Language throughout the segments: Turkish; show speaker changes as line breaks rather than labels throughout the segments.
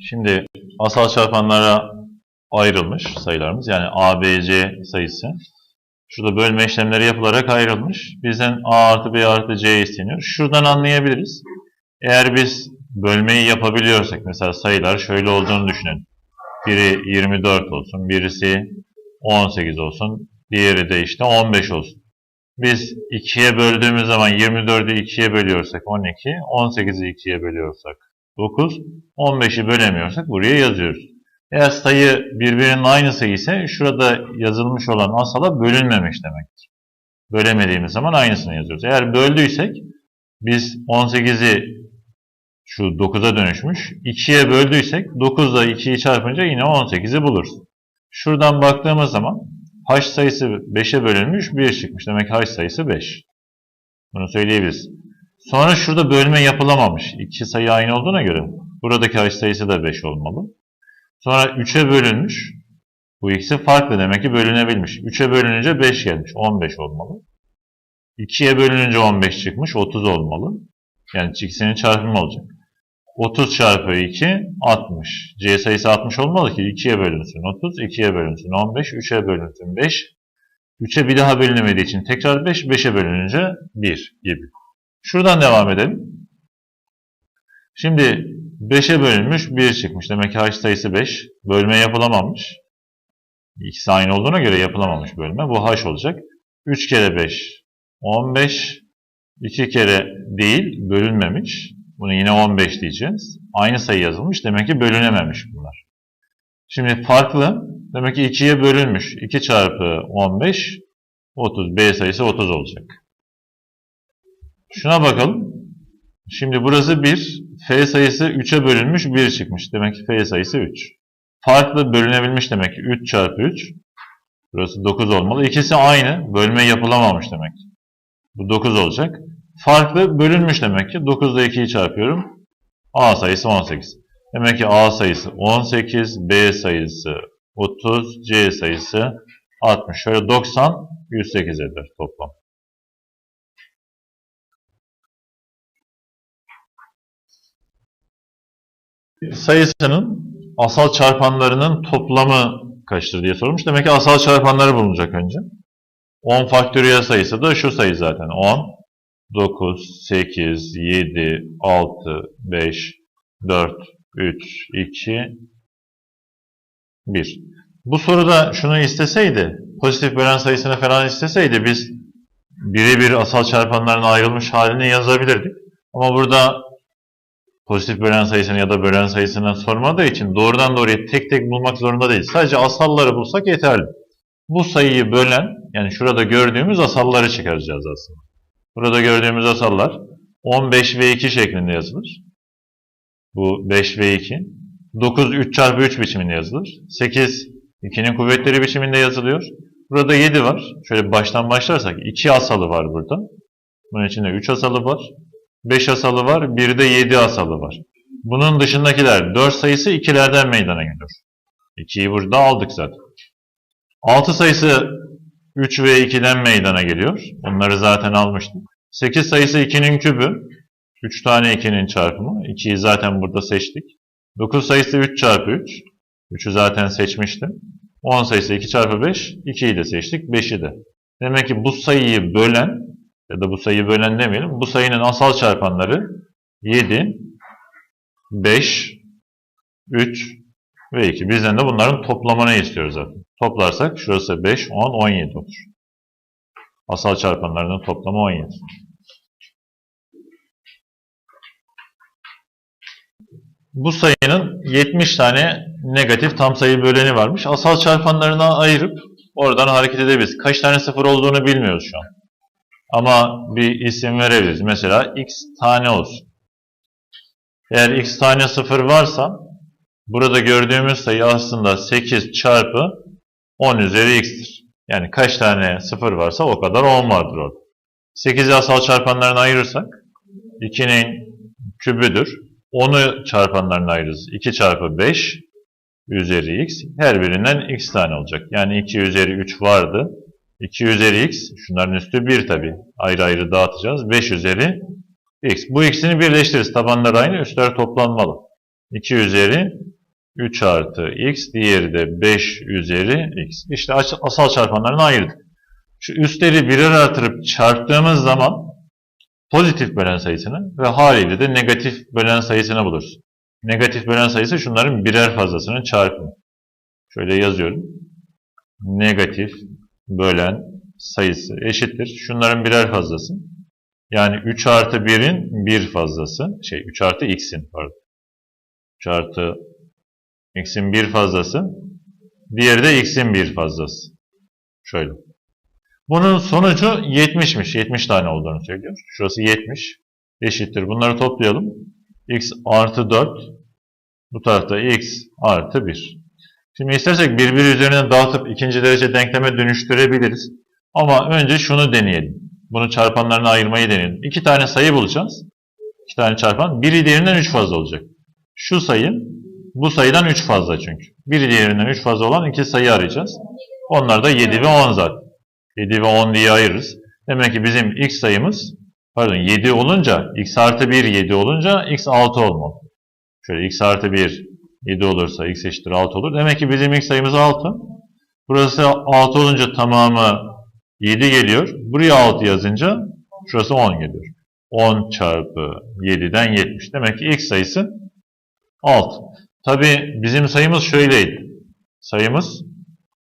Şimdi asal çarpanlara ayrılmış sayılarımız. Yani A, B, C sayısı. Şurada bölme işlemleri yapılarak ayrılmış. Bizden A artı B artı C isteniyor. Şuradan anlayabiliriz. Eğer biz bölmeyi yapabiliyorsak, mesela sayılar şöyle olduğunu düşünün. Biri 24 olsun, birisi 18 olsun, diğeri de işte 15 olsun. Biz 2'ye böldüğümüz zaman 24'ü 2'ye bölüyorsak 12, 18'i 2'ye bölüyorsak 9, 15'i bölemiyorsak buraya yazıyoruz. Eğer sayı birbirinin aynısı ise şurada yazılmış olan asala bölünmemiş demektir. Bölemediğimiz zaman aynısını yazıyoruz. Eğer böldüysek biz 18'i şu 9'a dönüşmüş. 2'ye böldüysek 9 ile 2'yi çarpınca yine 18'i buluruz. Şuradan baktığımız zaman h sayısı 5'e bölünmüş 1 çıkmış. Demek h sayısı 5. Bunu söyleyebiliriz. Sonra şurada bölme yapılamamış. İki sayı aynı olduğuna göre buradaki h sayısı da 5 olmalı. Sonra 3'e bölünmüş. Bu ikisi farklı demek ki bölünebilmiş. 3'e bölününce 5 gelmiş. 15 olmalı. 2'ye bölününce 15 çıkmış. 30 olmalı. Yani ikisinin çarpımı olacak. 30 çarpı 2 60. C sayısı 60 olmalı ki 2'ye bölünsün 30, 2'ye bölünsün 15, 3'e bölünsün 5. 3'e bir daha bölünemediği için tekrar 5, 5'e bölününce 1 gibi. Şuradan devam edelim. Şimdi 5'e bölünmüş 1 çıkmış. Demek ki h sayısı 5. Bölme yapılamamış. İkisi aynı olduğuna göre yapılamamış bölme. Bu h olacak. 3 kere 5 15. 2 kere değil bölünmemiş. Bunu yine 15 diyeceğiz. Aynı sayı yazılmış. Demek ki bölünememiş bunlar. Şimdi farklı. Demek ki 2'ye bölünmüş. 2 çarpı 15 30. B sayısı 30 olacak. Şuna bakalım. Şimdi burası 1. F sayısı 3'e bölünmüş 1 çıkmış. Demek ki F sayısı 3. Farklı bölünebilmiş demek ki 3 çarpı 3. Burası 9 olmalı. İkisi aynı. Bölme yapılamamış demek. Bu 9 olacak. Farklı bölünmüş demek ki. 9 ile 2'yi çarpıyorum. A sayısı 18. Demek ki A sayısı 18, B sayısı 30, C sayısı 60. Şöyle 90, 108 eder toplam. Sayısının asal çarpanlarının toplamı kaçtır diye sorulmuş. Demek ki asal çarpanları bulunacak önce. 10 faktöriyel sayısı da şu sayı zaten. 10, 9, 8, 7, 6, 5, 4, 3, 2, 1. Bu soruda şunu isteseydi, pozitif bölen sayısını falan isteseydi biz birebir asal çarpanların ayrılmış halini yazabilirdik. Ama burada pozitif bölen sayısını ya da bölen sayısını sormadığı için doğrudan doğruya tek tek bulmak zorunda değil. Sadece asalları bulsak yeterli. Bu sayıyı bölen, yani şurada gördüğümüz asalları çıkaracağız aslında. Burada gördüğümüz asallar 15 ve 2 şeklinde yazılır. Bu 5 ve 2. 9 3 çarpı 3 biçiminde yazılır. 8 2'nin kuvvetleri biçiminde yazılıyor. Burada 7 var. Şöyle baştan başlarsak 2 asalı var burada. Bunun içinde 3 asalı var. 5 asalı var, bir de 7 asalı var. Bunun dışındakiler 4 sayısı 2'lerden meydana geliyor. 2'yi burada aldık zaten. 6 sayısı 3 ve 2'den meydana geliyor. Onları zaten almıştık. 8 sayısı 2'nin kübü. 3 tane 2'nin çarpımı. 2'yi zaten burada seçtik. 9 sayısı 3 çarpı 3. 3'ü zaten seçmiştim. 10 sayısı 2 çarpı 5. 2'yi de seçtik. 5'i de. Demek ki bu sayıyı bölen ya da bu sayıyı bölen demeyelim. Bu sayının asal çarpanları 7, 5, 3 ve 2. Bizden de bunların toplamını istiyoruz zaten. Toplarsak şurası 5, 10, 17 olur. Asal çarpanlarının toplamı 17. Bu sayının 70 tane negatif tam sayı böleni varmış. Asal çarpanlarına ayırıp oradan hareket edebiliriz. Kaç tane sıfır olduğunu bilmiyoruz şu an. Ama bir isim verebiliriz. Mesela x tane olsun. Eğer x tane sıfır varsa burada gördüğümüz sayı aslında 8 çarpı 10 üzeri x'tir. Yani kaç tane sıfır varsa o kadar 10 vardır orada. 8'i asal çarpanlarına ayırırsak 2'nin kübüdür. 10'u çarpanlarına ayırırız. 2 çarpı 5 üzeri x. Her birinden x tane olacak. Yani 2 üzeri 3 vardı. 2 üzeri x, şunların üstü 1 tabi. Ayrı ayrı dağıtacağız. 5 üzeri x. Bu x'ini birleştiririz. Tabanlar aynı, üstler toplanmalı. 2 üzeri 3 artı x, diğeri de 5 üzeri x. İşte as- asal çarpanlarını ayırdık. Şu üstleri birer artırıp çarptığımız zaman pozitif bölen sayısını ve haliyle de negatif bölen sayısını buluruz. Negatif bölen sayısı şunların birer fazlasının çarpımı. Şöyle yazıyorum. Negatif bölen sayısı eşittir. Şunların birer fazlası. Yani 3 artı 1'in bir fazlası. Şey 3 artı x'in pardon. 3 artı x'in bir fazlası. Diğeri de x'in bir fazlası. Şöyle. Bunun sonucu 70'miş. 70 tane olduğunu söylüyor. Şurası 70. Eşittir. Bunları toplayalım. x artı 4. Bu tarafta x artı 1. Şimdi istersek birbiri üzerine dağıtıp ikinci derece denkleme dönüştürebiliriz. Ama önce şunu deneyelim. Bunu çarpanlarına ayırmayı deneyelim. İki tane sayı bulacağız. İki tane çarpan. Biri diğerinden 3 fazla olacak. Şu sayı bu sayıdan 3 fazla çünkü. Biri diğerinden 3 fazla olan iki sayı arayacağız. Onlar da 7 ve 10 zaten. 7 ve 10 diye ayırırız. Demek ki bizim x sayımız pardon 7 olunca x artı 1 7 olunca x 6 olmalı. Şöyle x artı 1 7 olursa x eşittir 6 olur. Demek ki bizim x sayımız 6. Burası 6 olunca tamamı 7 geliyor. Buraya 6 yazınca şurası 10 geliyor. 10 çarpı 7'den 70. Demek ki x sayısı 6. Tabi bizim sayımız şöyleydi. Sayımız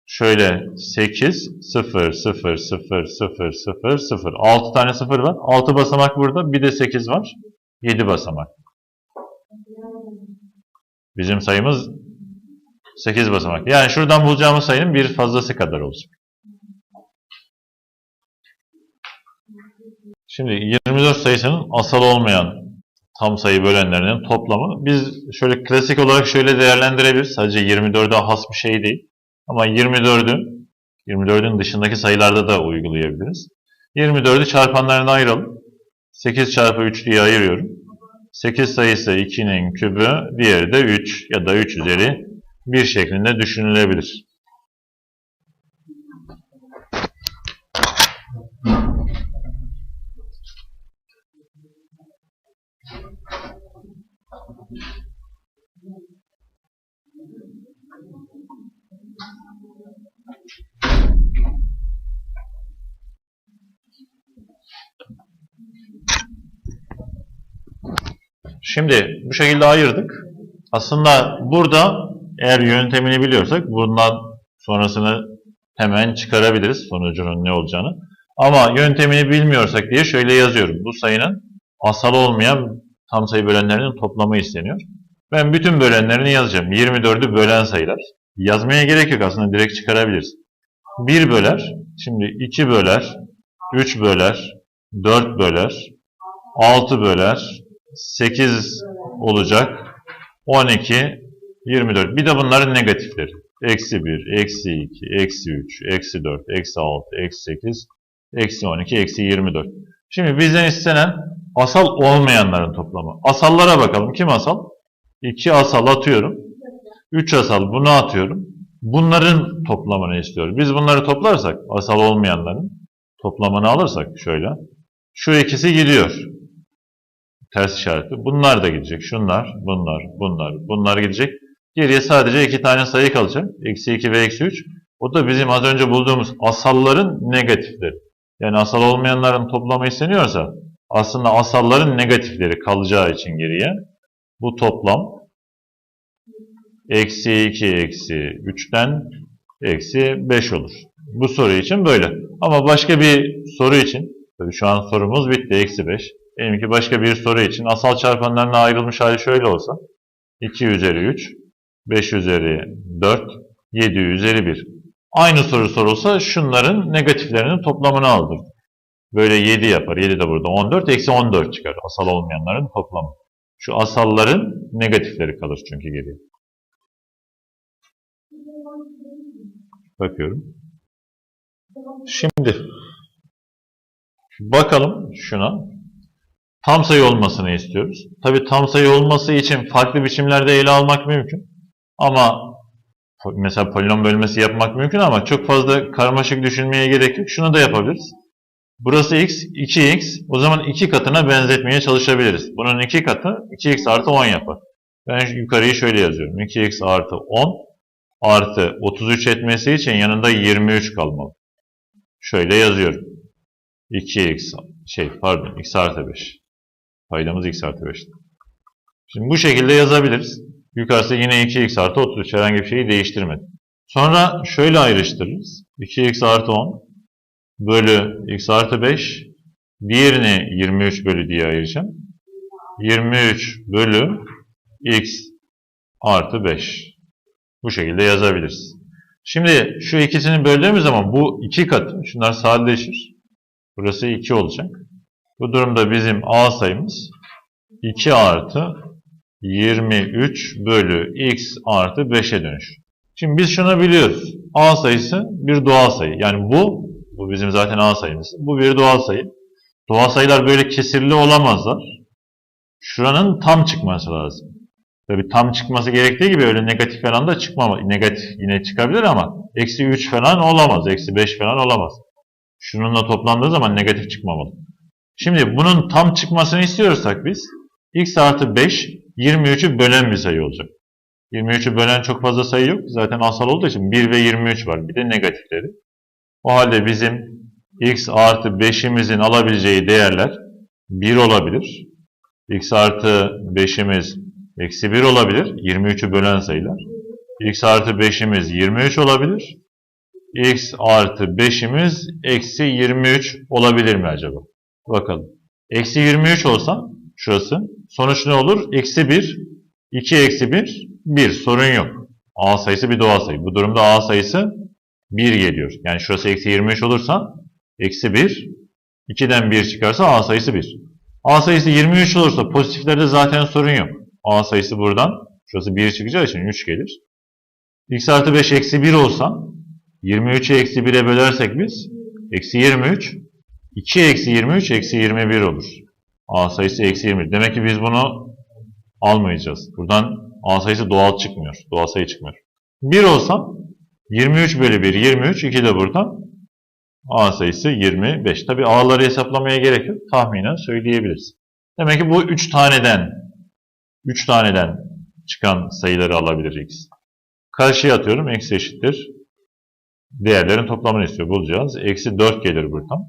şöyle 8, 0, 0, 0, 0, 0, 0. 6 tane 0 var. 6 basamak burada. Bir de 8 var. 7 basamak. Bizim sayımız 8 basamak. Yani şuradan bulacağımız sayının bir fazlası kadar olacak. Şimdi 24 sayısının asal olmayan tam sayı bölenlerinin toplamı biz şöyle klasik olarak şöyle değerlendirebiliriz. Sadece 24'e has bir şey değil. Ama 24'ün 24'ün dışındaki sayılarda da uygulayabiliriz. 24'ü çarpanlarına ayıralım. 8 çarpı 3 diye ayırıyorum. 8 sayısı 2'nin kübü, diğeri de 3 ya da 3 üzeri 1 şeklinde düşünülebilir. Şimdi bu şekilde ayırdık. Aslında burada eğer yöntemini biliyorsak bundan sonrasını hemen çıkarabiliriz sonucunun ne olacağını. Ama yöntemini bilmiyorsak diye şöyle yazıyorum. Bu sayının asal olmayan tam sayı bölenlerinin toplamı isteniyor. Ben bütün bölenlerini yazacağım. 24'ü bölen sayılar. Yazmaya gerek yok aslında direkt çıkarabiliriz. 1 böler, şimdi 2 böler, 3 böler, 4 böler, 6 böler, 8 olacak. 12, 24. Bir de bunların negatifleri. Eksi 1, eksi 2, eksi 3, eksi 4, eksi 6, eksi 8, eksi 12, eksi 24. Şimdi bizden istenen asal olmayanların toplamı. Asallara bakalım. Kim asal? 2 asal atıyorum. 3 asal bunu atıyorum. Bunların toplamını istiyorum. Biz bunları toplarsak asal olmayanların toplamını alırsak şöyle. Şu ikisi gidiyor ters işaretli. Bunlar da gidecek. Şunlar, bunlar, bunlar, bunlar gidecek. Geriye sadece iki tane sayı kalacak. Eksi 2 ve eksi 3. O da bizim az önce bulduğumuz asalların negatifleri. Yani asal olmayanların toplamı isteniyorsa aslında asalların negatifleri kalacağı için geriye bu toplam eksi 2 eksi 3'ten eksi 5 olur. Bu soru için böyle. Ama başka bir soru için, tabii şu an sorumuz bitti, eksi 5. Diyelim ki başka bir soru için asal çarpanlarına ayrılmış hali şöyle olsa. 2 üzeri 3, 5 üzeri 4, 7 üzeri 1. Aynı soru sorulsa şunların negatiflerinin toplamını aldır. Böyle 7 yapar. 7 de burada 14. Eksi 14 çıkar. Asal olmayanların toplamı. Şu asalların negatifleri kalır çünkü geriye. Bakıyorum. Şimdi bakalım şuna. Tam sayı olmasını istiyoruz. Tabi tam sayı olması için farklı biçimlerde ele almak mümkün. Ama mesela polinom bölmesi yapmak mümkün ama çok fazla karmaşık düşünmeye gerek yok. Şunu da yapabiliriz. Burası x, 2x. O zaman iki katına benzetmeye çalışabiliriz. Bunun iki katı 2x artı 10 yapar. Ben yukarıyı şöyle yazıyorum. 2x artı 10 artı 33 etmesi için yanında 23 kalmalı. Şöyle yazıyorum. 2x şey pardon x artı 5. Paydamız x artı 5. Şimdi bu şekilde yazabiliriz. Yukarısı yine 2x artı 33 herhangi bir şeyi değiştirmedi. Sonra şöyle ayrıştırırız. 2x artı 10 bölü x artı 5 diğerini 23 bölü diye ayıracağım. 23 bölü x artı 5. Bu şekilde yazabiliriz. Şimdi şu ikisini böldüğümüz zaman bu iki katı. Şunlar sadeleşir. Burası 2 olacak. Bu durumda bizim a sayımız 2 artı 23 bölü x artı 5'e dönüşür. Şimdi biz şunu biliyoruz. A sayısı bir doğal sayı. Yani bu, bu bizim zaten A sayımız. Bu bir doğal sayı. Doğal sayılar böyle kesirli olamazlar. Şuranın tam çıkması lazım. Tabi tam çıkması gerektiği gibi öyle negatif falan da çıkmamalı. Negatif yine çıkabilir ama eksi 3 falan olamaz. Eksi 5 falan olamaz. Şununla toplandığı zaman negatif çıkmamalı. Şimdi bunun tam çıkmasını istiyorsak biz x artı 5 23'ü bölen bir sayı olacak. 23'ü bölen çok fazla sayı yok. Zaten asal olduğu için 1 ve 23 var. Bir de negatifleri. O halde bizim x artı 5'imizin alabileceği değerler 1 olabilir. x artı 5'imiz eksi 1 olabilir. 23'ü bölen sayılar. x artı 5'imiz 23 olabilir. x artı 5'imiz eksi 23 olabilir mi acaba? Bakalım. Eksi 23 olsa şurası. Sonuç ne olur? Eksi 1, 2 eksi 1, 1. Sorun yok. A sayısı bir doğal sayı. Bu durumda A sayısı 1 geliyor. Yani şurası eksi 23 olursa eksi 1, 2'den 1 çıkarsa A sayısı 1. A sayısı 23 olursa pozitiflerde zaten sorun yok. A sayısı buradan, şurası 1 çıkacağı için 3 gelir. x artı 5 eksi 1 olsa 23'ü eksi 1'e bölersek biz eksi 23, 2 eksi 23 eksi 21 olur. A sayısı eksi 20. Demek ki biz bunu almayacağız. Buradan A sayısı doğal çıkmıyor. Doğal sayı çıkmıyor. 1 olsam 23 bölü 1 23. 2 de buradan A sayısı 25. Tabi A'ları hesaplamaya gerek yok. Tahminen söyleyebiliriz. Demek ki bu 3 taneden 3 taneden çıkan sayıları alabilir x. Karşıya atıyorum. Eksi eşittir. Değerlerin toplamını istiyor. Bulacağız. Eksi 4 gelir buradan.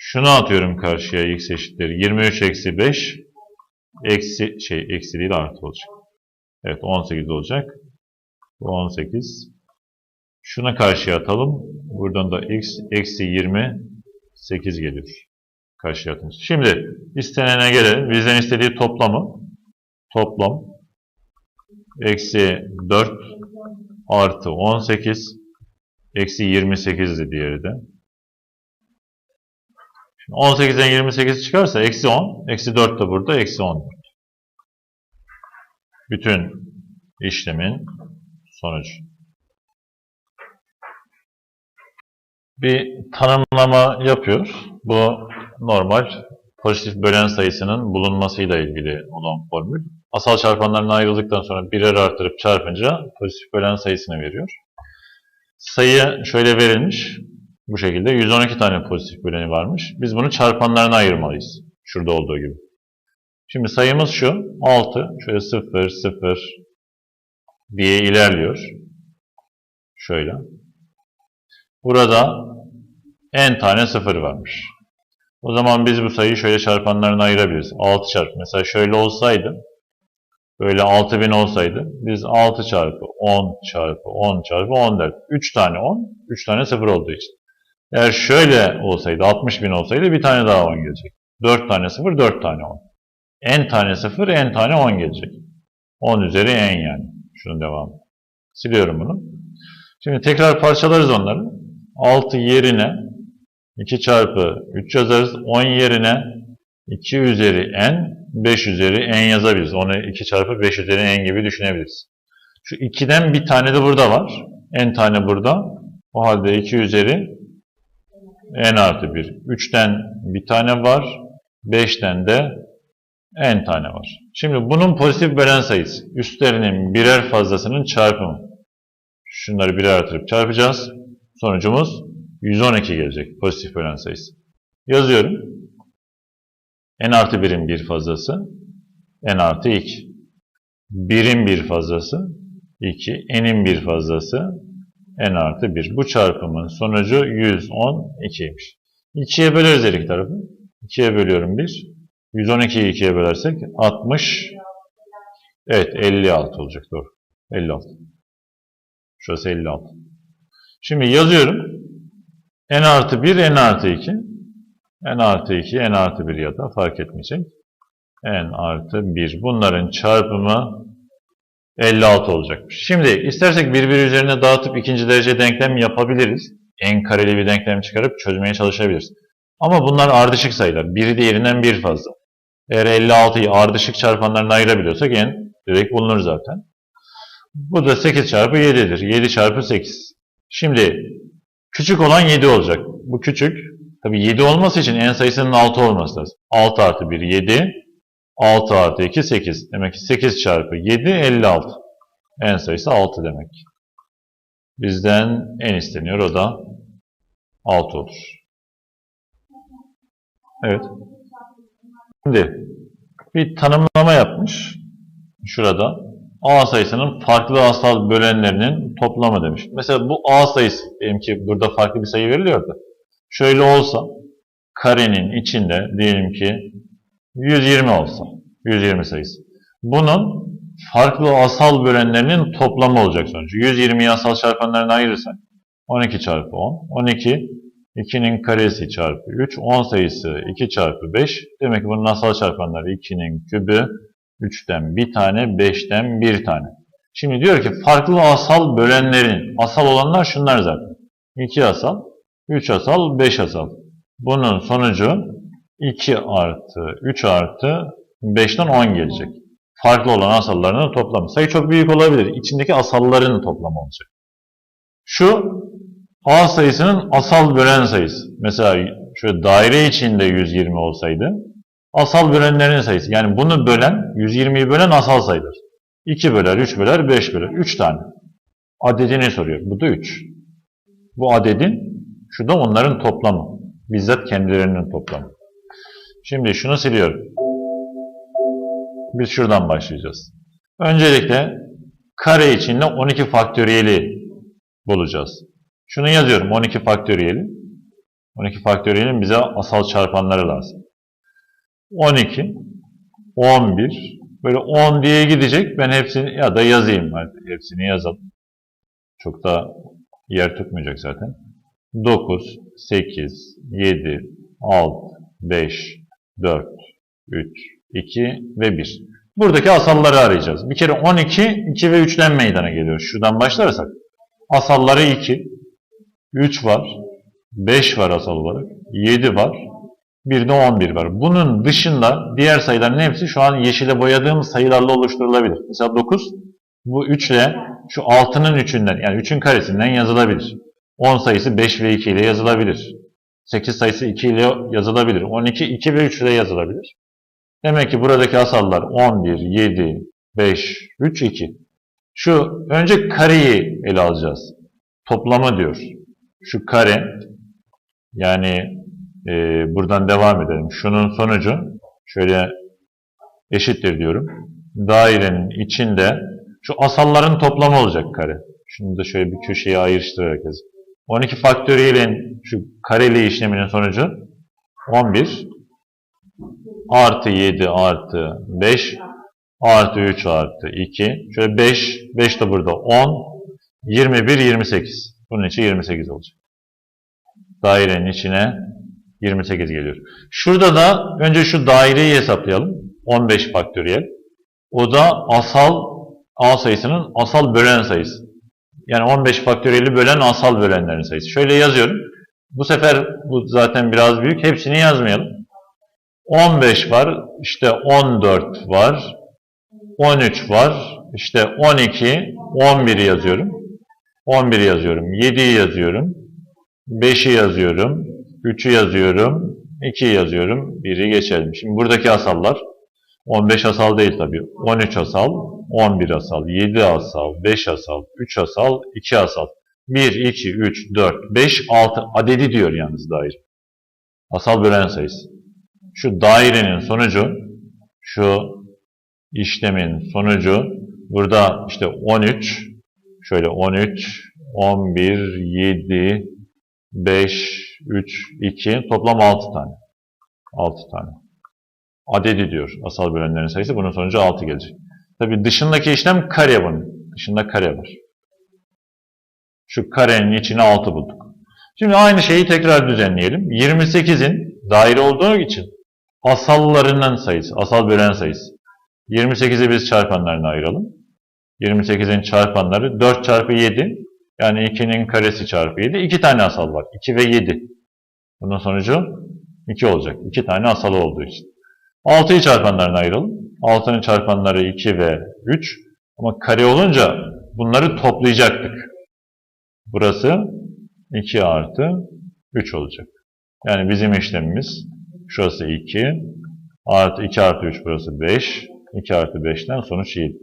Şunu atıyorum karşıya x eşittir. 23 eksi 5 eksi şey eksi değil artı olacak. Evet 18 olacak. Bu 18. Şuna karşıya atalım. Buradan da x eksi 28 geliyor. Karşıya atınca. Şimdi istenene gelelim. Bizden istediği toplamı. Toplam eksi 4 artı 18 eksi 28 de diğeri de. 18'den 28 çıkarsa eksi 10. Eksi 4 de burada. Eksi 14. Bütün işlemin sonucu. Bir tanımlama yapıyor. Bu normal pozitif bölen sayısının bulunmasıyla ilgili olan formül. Asal çarpanlarına ayrıldıktan sonra birer artırıp çarpınca pozitif bölen sayısını veriyor. Sayı şöyle verilmiş. Bu şekilde 112 tane pozitif böleni varmış. Biz bunu çarpanlarına ayırmalıyız. Şurada olduğu gibi. Şimdi sayımız şu. 6. Şöyle 0, 0 diye ilerliyor. Şöyle. Burada n tane 0 varmış. O zaman biz bu sayıyı şöyle çarpanlarına ayırabiliriz. 6 çarpı. Mesela şöyle olsaydı böyle 6000 olsaydı biz 6 çarpı 10 çarpı 10 çarpı 10 derdik. 3 tane 10, 3 tane 0 olduğu için. Eğer şöyle olsaydı 60 bin olsaydı bir tane daha 10 gelecek. 4 tane 0, 4 tane 10. n tane 0, n tane 10 gelecek. 10 üzeri n yani. Şunun devamı. Siliyorum bunu. Şimdi tekrar parçalarız onları. 6 yerine 2 çarpı 3 yazarız. 10 yerine 2 üzeri n, 5 üzeri n yazabiliriz. Onu 2 çarpı 5 üzeri n gibi düşünebiliriz. Şu 2'den bir tane de burada var. n tane burada. O halde 2 üzeri n artı 1. 3'ten bir tane var. 5'ten de n tane var. Şimdi bunun pozitif bölen sayısı. Üstlerinin birer fazlasının çarpımı. Şunları birer artırıp çarpacağız. Sonucumuz 112 gelecek. Pozitif bölen sayısı. Yazıyorum. n artı 1'in bir fazlası. n artı 2. 1'in bir fazlası 2, n'in bir fazlası n artı 1. Bu çarpımın sonucu 112'ymiş. 2'ye böleriz her iki tarafı. 2'ye bölüyorum 1. 112'yi 2'ye bölersek 60. Evet 56 olacak doğru. 56. Şurası 56. Şimdi yazıyorum. n artı 1, n artı 2. n artı 2, n artı 1 ya da fark etmeyecek. n artı 1. Bunların çarpımı 56 olacakmış. Şimdi istersek birbiri üzerine dağıtıp ikinci derece denklem yapabiliriz. En kareli bir denklem çıkarıp çözmeye çalışabiliriz. Ama bunlar ardışık sayılar. Biri diğerinden bir fazla. Eğer 56'yı ardışık çarpanlarına ayırabiliyorsak n direkt bulunur zaten. Bu da 8 çarpı 7'dir. 7 çarpı 8. Şimdi küçük olan 7 olacak. Bu küçük. Tabi 7 olması için n sayısının 6 olması lazım. 6 artı 1 7. 6 artı 2 8. Demek ki 8 çarpı 7 56. n sayısı 6 demek. Bizden n isteniyor. O da 6 olur. Evet. Şimdi bir tanımlama yapmış. Şurada. A sayısının farklı asal bölenlerinin toplamı demiş. Mesela bu A sayısı, diyelim ki burada farklı bir sayı veriliyor da. Şöyle olsa, karenin içinde diyelim ki 120 olsa, 120 sayısı. Bunun farklı asal bölenlerinin toplamı olacak sonucu. 120'yi asal çarpanlarına ayırırsak 12 çarpı 10, 12 2'nin karesi çarpı 3, 10 sayısı 2 çarpı 5. Demek ki bunun asal çarpanları 2'nin kübü, 3'ten bir tane, 5'ten bir tane. Şimdi diyor ki farklı asal bölenlerin, asal olanlar şunlar zaten. 2 asal, 3 asal, 5 asal. Bunun sonucu 2 artı 3 artı 5'ten 10 gelecek. Farklı olan asallarının toplamı. Sayı çok büyük olabilir. İçindeki asalların toplamı olacak. Şu A sayısının asal bölen sayısı. Mesela şöyle daire içinde 120 olsaydı asal bölenlerin sayısı. Yani bunu bölen, 120'yi bölen asal sayıdır. 2 böler, 3 böler, 5 böler. 3 tane. Adedini soruyor. Bu da 3. Bu adedin, şu da onların toplamı. Bizzat kendilerinin toplamı. Şimdi şunu siliyorum. Biz şuradan başlayacağız. Öncelikle kare içinde 12 faktöriyeli bulacağız. Şunu yazıyorum 12 faktöriyeli. 12 faktöriyelin bize asal çarpanları lazım. 12, 11, böyle 10 diye gidecek. Ben hepsini ya da yazayım. Hadi hepsini yazalım. Çok da yer tutmayacak zaten. 9, 8, 7, 6, 5, 4, 3, 2 ve 1. Buradaki asalları arayacağız. Bir kere 12, 2 ve 3'ten meydana geliyor. Şuradan başlarsak. Asalları 2, 3 var, 5 var asal olarak, 7 var, bir de 11 var. Bunun dışında diğer sayıların hepsi şu an yeşile boyadığım sayılarla oluşturulabilir. Mesela 9, bu 3 ile şu 6'nın 3'ünden yani 3'ün karesinden yazılabilir. 10 sayısı 5 ve 2 ile yazılabilir. 8 sayısı 2 ile yazılabilir. 12, 2 ve 3 ile yazılabilir. Demek ki buradaki asallar 11, 7, 5, 3, 2. Şu önce kareyi ele alacağız. Toplamı diyor. Şu kare yani e, buradan devam edelim. Şunun sonucu şöyle eşittir diyorum. Dairenin içinde şu asalların toplamı olacak kare. Şunu da şöyle bir köşeye ayrıştırarak yazayım. 12 faktöriyelin şu kareli işleminin sonucu 11 artı 7 artı 5 artı 3 artı 2. Şöyle 5, 5 de burada 10, 21, 28. Bunun içi 28 olacak. Dairenin içine 28 geliyor. Şurada da önce şu daireyi hesaplayalım. 15 faktöriyel. O da asal A sayısının asal bölen sayısı. Yani 15 faktöriyeli bölen asal bölenlerin sayısı. Şöyle yazıyorum. Bu sefer bu zaten biraz büyük. Hepsini yazmayalım. 15 var, işte 14 var, 13 var, işte 12, 11 yazıyorum. 11 yazıyorum, 7'yi yazıyorum, 5'i yazıyorum, 3'ü yazıyorum, 2'yi yazıyorum, 1'i geçelim. Şimdi buradaki asallar 15 asal değil tabii. 13 asal, 11 asal, 7 asal, 5 asal, 3 asal, 2 asal. 1, 2, 3, 4, 5, 6 adedi diyor yalnız daire. Asal bölen sayısı. Şu dairenin sonucu şu işlemin sonucu burada işte 13 şöyle 13 11 7 5 3 2 toplam 6 tane. 6 tane. Adedi diyor asal bölenlerin sayısı. Bunun sonucu 6 gelecek. Tabi dışındaki işlem kare bunun. Dışında kare var. Şu karenin içine 6 bulduk. Şimdi aynı şeyi tekrar düzenleyelim. 28'in daire olduğu için asallarının sayısı, asal bölen sayısı. 28'i biz çarpanlarına ayıralım. 28'in çarpanları 4 çarpı 7 yani 2'nin karesi çarpı 7. 2 tane asal var. 2 ve 7. Bunun sonucu 2 olacak. 2 tane asal olduğu için. 6'yı çarpanlarına ayıralım. 6'nın çarpanları 2 ve 3. Ama kare olunca bunları toplayacaktık. Burası 2 artı 3 olacak. Yani bizim işlemimiz şurası 2 artı 2 artı 3 burası 5. 2 artı 5'ten sonuç 7.